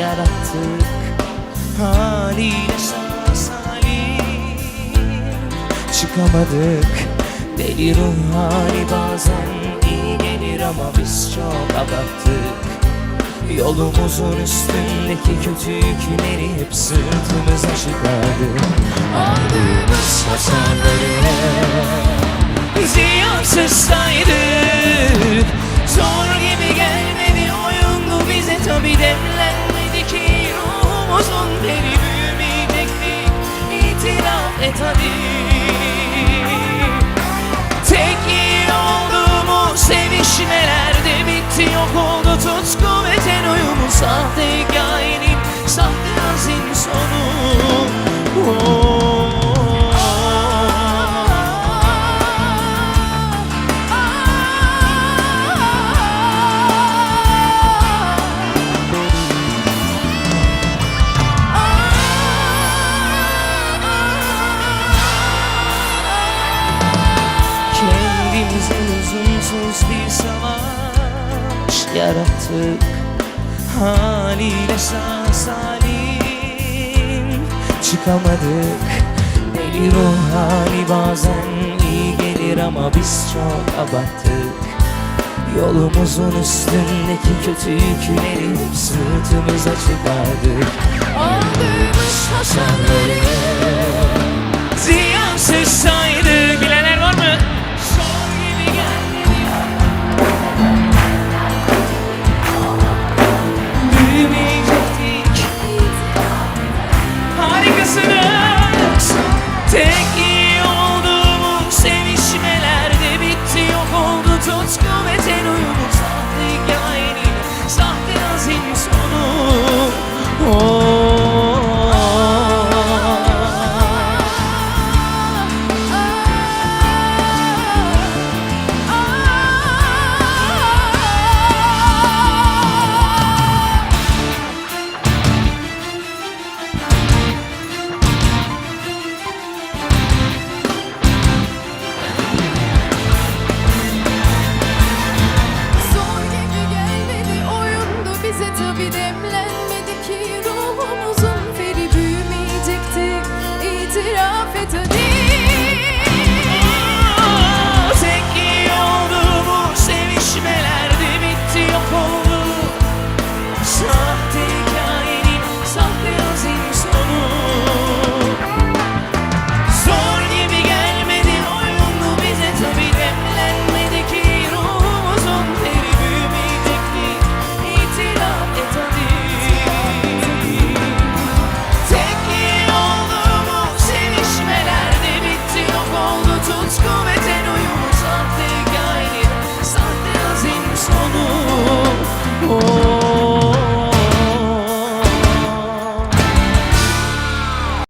yarattık. Haliyle sağ çıkamadık. Deli ruh hali bazen iyi gelir ama biz çok abarttık Yolumuzun üstündeki kötü yükleri hep sırtımıza çıkardık Aldığımız hasarları Ziyansız saydık lüzumsuz bir savaş yarattık. Haliyle sağ salim çıkamadık. Deli ruh hali bazen iyi gelir ama biz çok abarttık. Yolumuzun üstündeki kötü yükleri sırtımıza çıkardık